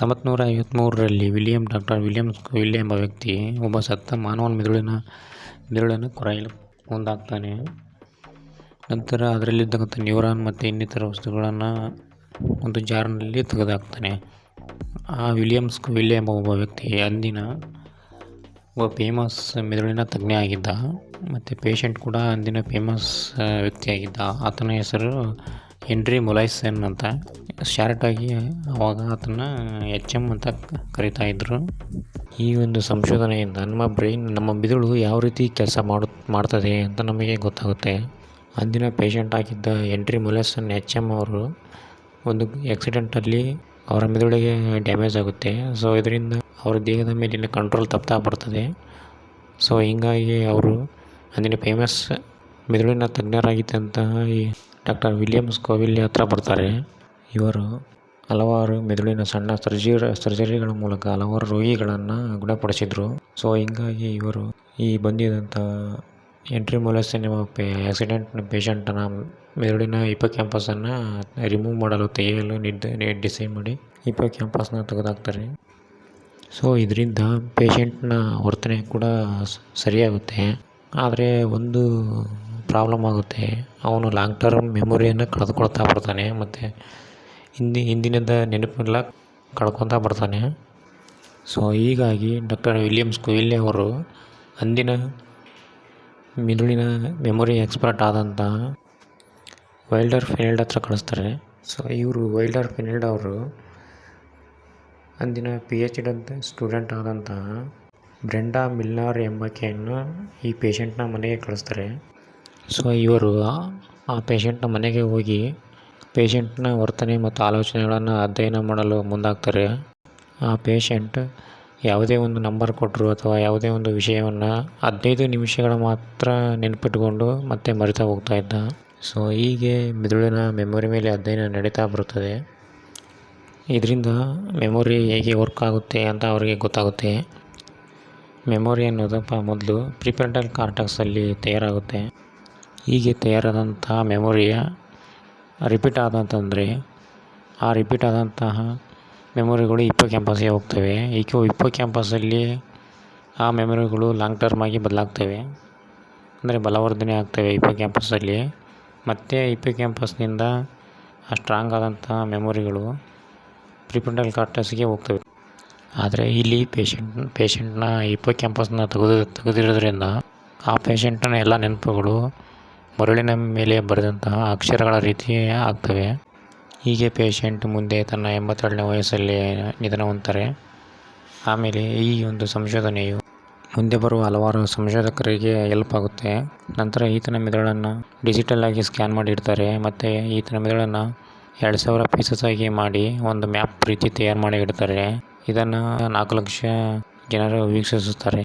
ಹತ್ತೊಂಬತ್ತು ನೂರ ಐವತ್ತ್ಮೂರರಲ್ಲಿ ವಿಲಿಯಂ, ಡಾಕ್ಟರ್ ವಿಲಿಯಂ ವಿಲ್ಲೆ ಎಂಬ ವ್ಯಕ್ತಿ ಒಬ್ಬ ಸತ್ತ ಮಾನವನ ಮೆದುಳಿನ ಮೆದುಳನ್ನು ಕೊರೆಯಲು ಮುಂದಾಗ್ತಾನೆ ನಂತರ ಅದರಲ್ಲಿದ್ದಕ್ಕಂಥ ನ್ಯೂರಾನ್ ಮತ್ತು ಇನ್ನಿತರ ವಸ್ತುಗಳನ್ನು ಒಂದು ಜಾರ್ನಲ್ಲಿ ತೆಗೆದುಹಾಕ್ತಾನೆ ಆ ವಿಲಿಯಮ್ಸ್ ವಿಲ್ಲೆ ಎಂಬ ಒಬ್ಬ ವ್ಯಕ್ತಿ ಅಂದಿನ ಒಬ್ಬ ಫೇಮಸ್ ಮೆದುಳಿನ ತಜ್ಞ ಆಗಿದ್ದ ಮತ್ತು ಪೇಷಂಟ್ ಕೂಡ ಅಂದಿನ ಫೇಮಸ್ ವ್ಯಕ್ತಿಯಾಗಿದ್ದ ಆತನ ಹೆಸರು ಹೆನ್ರಿ ಮೊಲೈಸನ್ ಅಂತ. ಶಾರ್ಟಾಗಿ ಅವಾಗ ಅದನ್ನು ಎಚ್ ಎಂ ಅಂತ ಕರಿತಾ ಇದ್ದರು ಈ ಒಂದು ಸಂಶೋಧನೆಯಿಂದ ನಮ್ಮ ಬ್ರೈನ್ ನಮ್ಮ ಮಿದುಳು ಯಾವ ರೀತಿ ಕೆಲಸ ಮಾಡು, ಮಾಡ್ತದೆ ಅಂತ ನಮಗೆ ಗೊತ್ತಾಗುತ್ತೆ. ಅಂದಿನ ಪೇಷಂಟ್ ಆಗಿದ್ದ ಎಂಟ್ರಿ ಮೊಲೈಸನ್ ಎಚ್ ಎಂ ಅವರು ಒಂದು ಆಕ್ಸಿಡೆಂಟಲ್ಲಿ ಅವರ ಮೆದುಳಿಗೆ ಡ್ಯಾಮೇಜ್ ಆಗುತ್ತೆ. ಸೊ ಇದರಿಂದ ಅವರ ದೇಹದ ಮೇಲಿನ ಕಂಟ್ರೋಲ್ ತಪ್ತಾ ಬರ್ತದೆ. ಸೊ ಹೀಗಾಗಿ ಅವರು ಅಂದಿನ ಫೇಮಸ್ ಮೆದುಳಿನ ತಜ್ಞರಾಗಿದ್ದಂತಹ ಈ ಡಾಕ್ಟರ್ ವಿಲಿಯಮ್ಸ್ ಕೋವಿಲ್ಲಿ ಹತ್ರ ಬರ್ತಾರೆ? ಇವರು ಹಲವಾರು ಮೆದುಳಿನ ಸಣ್ಣ ಸರ್ಜರಿ ಸರ್ಜರಿಗಳ ಮೂಲಕ ಹಲವಾರು ರೋಗಿಗಳನ್ನು ಗುಣಪಡಿಸಿದರು. ಸೊ, ಹೀಗಾಗಿ ಇವರು ಈ ಬಂದಿದ್ದಂಥ ಎಂಟ್ರಿ ಎಂಬ ಪೇ ಆಕ್ಸಿಡೆಂಟ್ನ ಪೇಷಂಟನ ಮೆದುಳಿನ ಹಿಪೋ ಕ್ಯಾಂಪಸನ್ನು ರಿಮೂವ್ ಮಾಡಲು ತೆಗೆಯಲು ನಿರ್ಧ ಡಿಸೈಡ್ ಮಾಡಿ ಹಿಪೋ ಕ್ಯಾಂಪಸ್ನ ತೆಗೆದಾಕ್ತಾರೆ. ಸೊ, ಇದರಿಂದ ಪೇಷಂಟ್ನ ವರ್ತನೆ ಕೂಡ ಸರಿಯಾಗುತ್ತೆ. ಆದರೆ ಒಂದು ಪ್ರಾಬ್ಲಮ್ ಆಗುತ್ತೆ. ಅವನು ಲಾಂಗ್ ಟರ್ಮ್ ಮೆಮೊರಿಯನ್ನು ಕಳೆದುಕೊಳ್ತಾ ಬರ್ತಾನೆ, ಮತ್ತು ಹಿಂದಿ, ಹಿಂದಿನದ ನೆನಪೆಲ್ಲ ಕಳ್ಕೊತಾ ಬರ್ತಾನೆ. ಸೊ ಹೀಗಾಗಿ ಡಾಕ್ಟರ್ ವಿಲಿಯಮ್ಸ್ ಕೊಯಿಲ್ಲೆ ಅವರು ಅಂದಿನ ಮಿದುಳಿನ ಮೆಮೊರಿ ಎಕ್ಸ್ಪರ್ಟ್ ಆದಂಥ ವೈಲ್ಡರ್ ಫಿನೆಲ್ಡ್ ಹತ್ರ ಕಳಿಸ್ತಾರೆ. ಸೊ ಇವರು ವೈಲ್ಡರ್ ಫಿನೆಲ್ಡ್ ಅವರು ಅಂದಿನ ಪಿ ಎಚ್ ಡಿ ಅಂತ ಸ್ಟೂಡೆಂಟ್ ಆದಂತಹ ಬ್ರೆಂಡಾ ಮಿಲ್ನಾರ್ ಎಂಬಕೆಯನ್ನು ಈ ಪೇಷಂಟ್ನ ಮನೆಗೆ ಕಳಿಸ್ತಾರೆ. ಸೊ ಇವರು ಆ ಪೇಷಂಟ್ನ ಮನೆಗೆ ಹೋಗಿ ಪೇಷಂಟ್ನ ವರ್ತನೆ ಮತ್ತು ಆಲೋಚನೆಗಳನ್ನು ಅಧ್ಯಯನ ಮಾಡಲು ಮುಂದಾಗ್ತಾರೆ. ಆ ಪೇಷಂಟ್ ಯಾವುದೇ ಒಂದು ನಂಬರ್ ಕೊಟ್ಟರು ಅಥವಾ ಯಾವುದೇ ಒಂದು ವಿಷಯವನ್ನು ಹದಿನೈದು ನಿಮಿಷಗಳ ಮಾತ್ರ ನೆನಪಿಟ್ಕೊಂಡು ಮತ್ತೆ ಮರಿತಾ ಹೋಗ್ತಾ ಇದ್ದ. ಸೊ ಹೀಗೆ ಮೆದುಳಿನ ಮೆಮೊರಿ ಮೇಲೆ ಅಧ್ಯಯನ ನಡೀತಾ ಬರುತ್ತದೆ. ಇದರಿಂದ ಮೆಮೊರಿ ಹೇಗೆ ವರ್ಕ್ ಆಗುತ್ತೆ ಅಂತ ಅವರಿಗೆ ಗೊತ್ತಾಗುತ್ತೆ. ಮೆಮೊರಿ ಅನ್ನೋದಪ್ಪ ಮೊದಲು ಪ್ರಿಪೆಂಟಲ್ ಕಾರ್ಟಕ್ಸಲ್ಲಿ ತಯಾರಾಗುತ್ತೆ. ಹೀಗೆ ತಯಾರಾದಂತಹ ಮೆಮೊರಿಯ ರಿಪೀಟ್ ಆದಂತಂದರೆ ಆ ರಿಪೀಟ್ ಆದಂತಹ ಮೆಮೊರಿಗಳು ಇಪ್ಪೋ ಕ್ಯಾಂಪಸ್ಗೆ ಹೋಗ್ತವೆ. ಈಗ ಇಪ್ಪೋ ಕ್ಯಾಂಪಸ್ಸಲ್ಲಿ ಆ ಮೆಮೊರಿಗಳು ಲಾಂಗ್ ಟರ್ಮ್ ಆಗಿ ಬದಲಾಗ್ತವೆ. ಅಂದರೆ ಬಲವರ್ಧನೆ ಆಗ್ತವೆ ಇಪ್ಪೋ ಕ್ಯಾಂಪಸ್ಸಲ್ಲಿ ಮತ್ತು ಇಪ್ಪೋ ಕ್ಯಾಂಪಸ್ನಿಂದ ಆ ಸ್ಟ್ರಾಂಗ್ ಆದಂತಹ ಮೆಮೊರಿಗಳು ಪ್ರಿಪ್ರಿಂಟಲ್ ಕಾರ್ಟಸ್ಗೆ ಹೋಗ್ತವೆ. ಆದರೆ ಇಲ್ಲಿ ಪೇಷಂಟ್ ಪೇಷಂಟ್ನ ಇಪ್ಪೋ ಕ್ಯಾಂಪಸ್ನ ತೆಗೆದು ತೆಗೆದಿರೋದ್ರಿಂದ ಆ ಪೇಷಂಟ್ನ ಎಲ್ಲ ನೆನಪುಗಳು ಮರಳಿನ ಮೇಲೆ ಬರೆದಂತಹ ಅಕ್ಷರಗಳ ರೀತಿ ಆಗ್ತವೆ. ಹೀಗೆ ಪೇಷಂಟ್ ಮುಂದೆ ತನ್ನ ಎಂಬತ್ತೆರಡನೇ ವಯಸ್ಸಲ್ಲಿ ನಿಧನ ಹೊಂದ್ತಾರೆ ಆಮೇಲೆ ಈ ಒಂದು ಸಂಶೋಧನೆಯು ಮುಂದೆ ಬರುವ ಹಲವಾರು ಸಂಶೋಧಕರಿಗೆ ಹೆಲ್ಪ್ ಆಗುತ್ತೆ. ನಂತರ ಈತನ ಮೆದುಳನ್ನು ಡಿಜಿಟಲ್ ಆಗಿ ಸ್ಕ್ಯಾನ್ ಮಾಡಿ ಇಡ್ತಾರೆ. ಮತ್ತು ಈತನ ಮೆದುಳನ್ನು ಎರಡು ಸಾವಿರ ಪೀಸಸ್ ಆಗಿ ಮಾಡಿ ಒಂದು ಮ್ಯಾಪ್ ರೀತಿ ತಯಾರು ಮಾಡಿ ಇಡ್ತಾರೆ. ಇದನ್ನು ನಾಲ್ಕು ಲಕ್ಷ ಜನರು ವೀಕ್ಷಿಸುತ್ತಾರೆ.